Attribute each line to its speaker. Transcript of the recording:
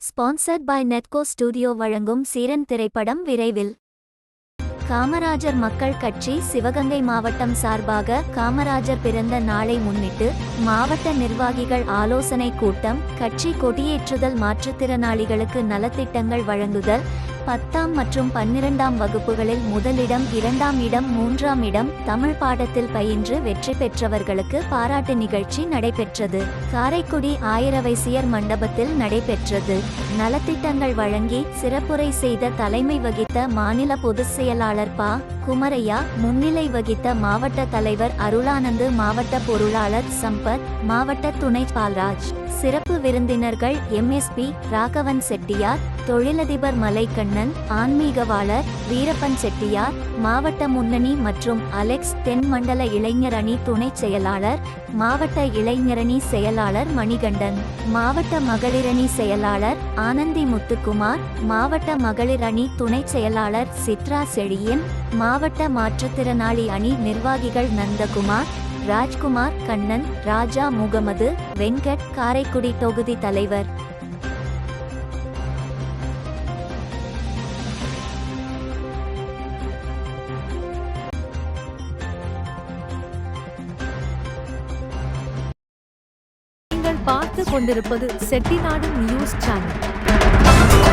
Speaker 1: Sponsored by நெட்கோ studio வழங்கும் சீரன் திரைப்படம் விரைவில். காமராஜர் மக்கள் கட்சி சிவகங்கை மாவட்டம் சார்பாக காமராஜர் பிறந்த நாளை முன்னிட்டு மாவட்ட நிர்வாகிகள் ஆலோசனை கூட்டம் கட்சி கொடியேற்றுதல் மாற்றுத்திறனாளிகளுக்கு நலத்திட்டங்கள் வழங்குதல் பத்தாம் மற்றும் பன்னிரண்டாம் வகுப்புகளில் முதலிடம் இரண்டாம் இடம் மூன்றாம் இடம் தமிழ் பாடத்தில் பயின்று வெற்றி பெற்றவர்களுக்கு பாராட்டு நிகழ்ச்சி நடைபெற்றது. காரைக்குடி ஆயிரவைசியர் மண்டபத்தில் நடைபெற்றது. நலத்திட்டங்கள் வழங்கி சிறப்புரை செய்த தலைமை வகித்த மாநில பொதுச் செயலாளர் பா. குமரையா முன்னிலை வகித்த மாவட்ட தலைவர் அருளானந்து மாவட்ட பொருளாளர் சம்பத் மாவட்ட துணை பால்ராஜ் சிறப்பு விருந்தினர்கள் எம்எஸ்பி ராகவன் செட்டியார் தொழிலதிபர் மலைக்கண்ணன் ஆன்மீகவாளர் வீரப்பன் செட்டியார் மாவட்ட முன்னணி மற்றும் அலெக்ஸ் தென் மண்டல இளைஞர் அணி துணைச் செயலாளர் மாவட்ட இளைஞரணி செயலாளர் மணிகண்டன் மாவட்ட மகளிரணி செயலாளர் ஆனந்தி முத்துக்குமார் மாவட்ட மகளிரணி துணைச் செயலாளர் சித்ரா செழியன் மாவட்ட மாவட்ட மாற்றுத்திறனாளி அணி நிர்வாகிகள் நந்தகுமார் ராஜ்குமார் கண்ணன் ராஜா முகமது வெங்கட் காரைக்குடி தொகுதி தலைவர்.
Speaker 2: நீங்கள் பார்த்து கொண்டிருப்பது செட்டிநாடு நியூஸ் சேனல்.